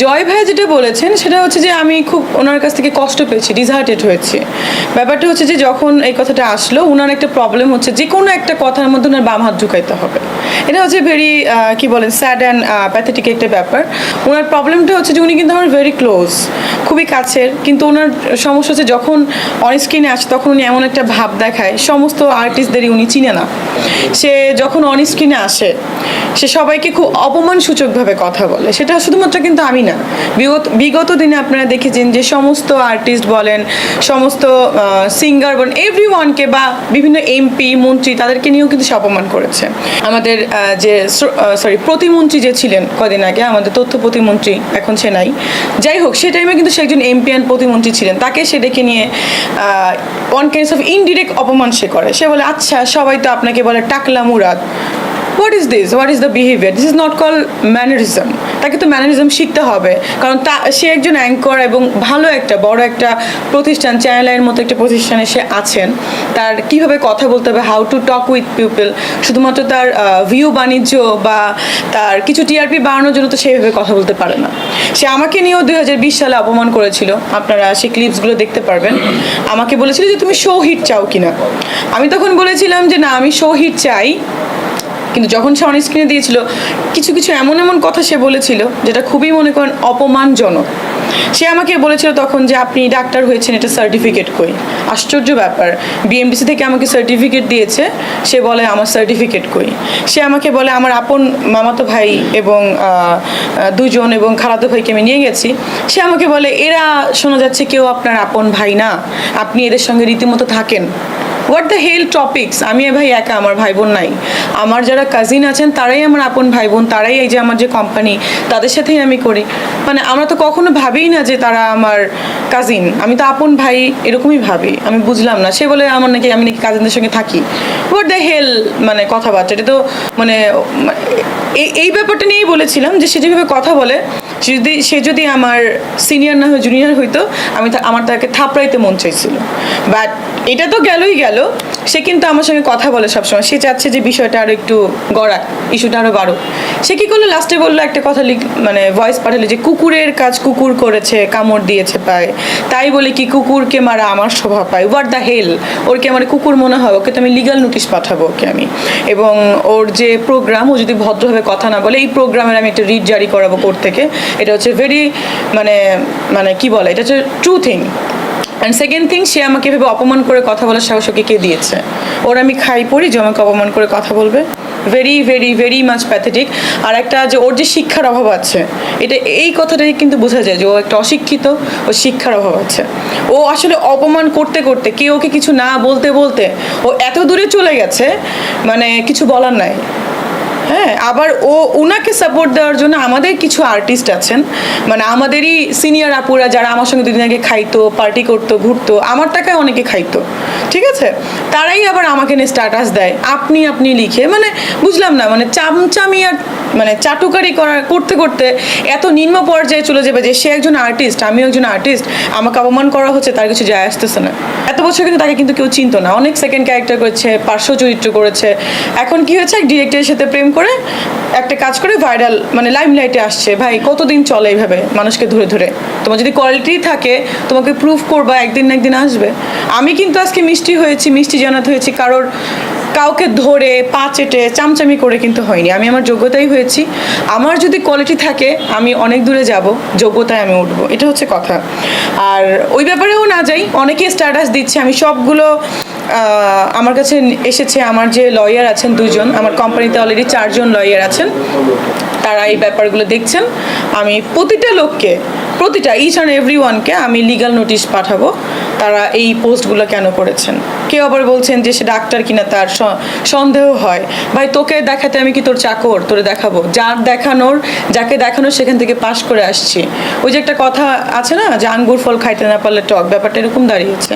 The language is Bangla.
জয় ভাই যেটা বলেছেন, সেটা হচ্ছে যে আমি খুব ওনার কাছ থেকে কষ্ট পেয়েছি ডিসহার্টেড হয়েছি। ব্যাপারটা হচ্ছে যে যখন এই কথাটা আসলো ওনার একটা প্রবলেম হচ্ছে যে কোনো একটা কথার মধ্যে ওনার বাম হাত ঢুকাইতে হবে। এটা হচ্ছে ভেরি কি বলেন স্যাড অ্যান্ড প্যাথেটিক একটা ব্যাপার। ওনার প্রবলেমটা হচ্ছে যে উনি কিন্তু আমার ভেরি ক্লোজ খুবই কাছের, কিন্তু ওনার সমস্যা হচ্ছে যখন অন স্ক্রিনে আসে, তখন উনি এমন একটা ভাব দেখায়, সমস্ত আর্টিস্টদেরই উনি চিনে না। সে যখন অন স্ক্রিনে আসে সে সবাইকে খুব অপমানসূচকভাবে কথা বলে। সেটা শুধুমাত্র কিন্তু আমি না। বিগত বিগত দিনে আপনারা দেখেছেন যে সমস্ত আর্টিস্ট বলেন, সমস্ত সিঙ্গার বলেন এভরি ওয়ানকে বা বিভিন্ন এমপি মন্ত্রী তাদেরকে নিয়েও কিন্তু সে অপমান করেছে। আমাদের যে সরি প্রতিমন্ত্রী যে ছিলেন কদিন আগে, আমাদের তথ্য প্রতিমন্ত্রী এখন সে নাই। যাই হোক, সে টাইমে কিন্তু সে একজন এমপি অ্যান্ড প্রতিমন্ত্রী ছিলেন। তাকে সে ডেকে নিয়ে ওয়ান কাইন্ডস অফ ইনডিরেক্ট অপমান সে করে। সে বলে আচ্ছা সবাই তো আপনাকে বলে টাকলা Murad. What is this what is the behaviour this is not call mannerism তাকে তো ম্যানারিজম শিখতে হবে। কারণ তা, সে একজন অ্যাঙ্কর এবং ভালো একটা, বড় একটা প্রতিষ্ঠান চ্যানেলের মতো একটা প্রতিষ্ঠানে সে আছেন। তার কীভাবে কথা বলতে হবে how to talk with people শুধুমাত্র তার ভিউ বাণিজ্য বা তার কিছু টিআরপি বাড়ানোর জন্য তো সেইভাবে কথা বলতে পারে না। সে আমাকে নিয়েও দুই হাজার বিশ সালে অপমান করেছিল। আপনারা সেই ক্লিপসগুলো দেখতে পারবেন। আমাকে বলেছিল যে, তুমি শো হিট চাও কিনা? আমি তখন বলেছিলাম যে, না, আমি শো হিট চাই। কিন্তু যখন সে অন স্ক্রিনে দিয়েছিল, কিছু কিছু এমন এমন কথা সে বলেছিল, যেটা খুবই মনে করেন অপমানজনক। সে আমাকে বলেছিল তখন যে, আপনি ডাক্তার হয়েছেন, এটা সার্টিফিকেট কই? আশ্চর্য ব্যাপার। বিএমবিসি থেকে আমাকে সার্টিফিকেট দিয়েছে, সে বলে, আমার সার্টিফিকেট কই? সে আমাকে বলে, আমার আপন মামাতো ভাই এবং দুজন এবং খালাতো ভাইকে আমি নিয়ে গেছি। সে আমাকে বলে, এরা শোনা যাচ্ছে কেউ আপনার আপন ভাই না। আপনি এদের সঙ্গে রীতিমতো থাকেন। হোয়াট দ্য হেল টপিক্স আমি এ ভাই একা, আমার ভাই বোন নাই। আমার যারা কাজিন আছেন, তারাই আমার আপন ভাই বোন তারাই এই যে আমার যে কোম্পানি তাদের সাথেই আমি করি। মানে আমরা তো কখনো ভাবিই না যে তারা আমার কাজিন আমি তো আপন ভাই, এরকমই ভাবি। আমি বুঝলাম না। সে বলে আমার নাকি, আমি নাকি কাজিনদের সঙ্গে থাকি। হোয়াট দ্য হেল মানে কথাবার্তা। এটা তো মানে এই ব্যাপারটা নিয়েই বলেছিলাম যে সে যেভাবে কথা বলে যদি সে যদি আমার সিনিয়র না হয়ে জুনিয়র হইতো, আমি আমার তাকে থাপড়াইতে মন চাইছিল। বাট এটা তো গেলই গেল। সে কিন্তু আমার সঙ্গে কথা বলে সবসময়। সে চাচ্ছে যে বিষয়টা আরও একটু গড়াক ইস্যুটা আরও বাড়ুক। সে কি করল? লাস্টে বলল একটা কথা লিখ মানে ভয়েস পাঠালো যে, কুকুরের কাজ কুকুর করেছে, কামড় দিয়েছে পায়। তাই বলে কি কুকুরকে মারা আমার শোভা পায়? হোয়াট দ্য হেল ওর কি আমার কুকুর মনে হয়? ওকে তো আমি লিগাল নোটিশ পাঠাবো ওকে আমি। এবং ওর যে প্রোগ্রাম ও যদি ভদ্রভাবে কথা না বলে, এই প্রোগ্রামের আমি একটা রিট জারি করাবো কোর্ট থেকে। এটা হচ্ছে ভেরি মানে মানে কি বলে, এটা হচ্ছে true thing and second thing সে আমাকে ভেবে অপমান করে কথা বলার সাহস ওকে কে দিয়েছে? ওর আমি খাই, পড়ি, যে আমাকে অপমান করে কথা বলবে। Very very very much pathetic আর একটা যে ওর যে শিক্ষার অভাব আছে, এটা, এই কথাটাই কিন্তু বোঝা যায় যে ও একটা অশিক্ষিত ও শিক্ষার অভাব আছে। ও আসলে অপমান করতে করতে, কেউ ওকে কিছু না বলতে বলতে ও এত দূরে চলে গেছে মানে কিছু বলার নাই। হ্যাঁ আবার ও ওনাকে সাপোর্ট দেওয়ার জন্য আমাদের কিছু আর্টিস্ট আছেন। মানে আমাদেরই সিনিয়র আপুরা যারা আমার সঙ্গে দুদিন আগে খাইতো পার্টি করতো, ঘুরতো, আমার টাকায় অনেকে খাইতো। ঠিক আছে? তারাই আবার আমাকে নিয়ে স্ট্যাটাস দেয়। আপনি আপনি লিখে মানে বুঝলাম না মানে চামচামি আর মানে চাটুকারি করা, করতে করতে এত নিম্ন পর্যায়ে চলে যাবে যে সে একজন আর্টিস্ট আমিও একজন আর্টিস্ট আমাকে অপমান করা হচ্ছে, তার কিছু যায় আসতেছে না। এত বছর কিন্তু তাকে কিন্তু কেউ চিনতো না। অনেক সেকেন্ড ক্যারেক্টার করেছে, পার্শ্ব চরিত্র করেছে। এখন কি হয়েছে? এক ডিরেক্টরের সাথে প্রেম করে একটা কাজ করে ভাইরাল মানে লাইমলাইটে আসছে। ভাই, কতদিন চলে এইভাবে মানুষকে ধরে ধরে? তোমার যদি কোয়ালিটি থাকে, তোমাকে প্রুফ করবা, একদিন না একদিন আসবে। আমি কিন্তু আজকে মিষ্টি হয়েছি, মিষ্টি জানাতে হয়েছি, কারোর কাউকে ধরে, পা চেটে, চামচামি করে কিন্তু হয়নি। আমি আমার যোগ্যতাই হয়েছি। আমার যদি কোয়ালিটি থাকে, আমি অনেক দূরে যাব, যোগ্যতায় আমি উঠবো। এটা হচ্ছে কথা। আর ওই ব্যাপারেও না যাই অনেকে স্ট্যাটাস দিচ্ছে। আমি সবগুলো আমার কাছে এসেছে আমার যে লয়ার আছেন দুজন, আমার কোম্পানিতে অলরেডি চারজন লয়ার আছেন। তারা এই ব্যাপারগুলো দেখছেন। আমি প্রতিটা লোককে, প্রতিটা ইচ অ্যান্ড এভরি ওয়ানকে আমি লিগাল নোটিশ পাঠাবো, তারা এই পোস্টগুলো কেন করেছেন। কেউ আবার বলছেন যে সে ডাক্তার কিনা তার সন্দেহ হয়। ভাই, তোকে দেখাতে আমি কি তোর চাকর? তোরে দেখাবো। যার দেখানোর, যাকে দেখানোর সেখান থেকে পাশ করে আসছি। ওই যে একটা কথা আছে না, যে আঙ্গুর ফল খাইতে না পারলে টক, ব্যাপারটা এরকম দাঁড়িয়েছে।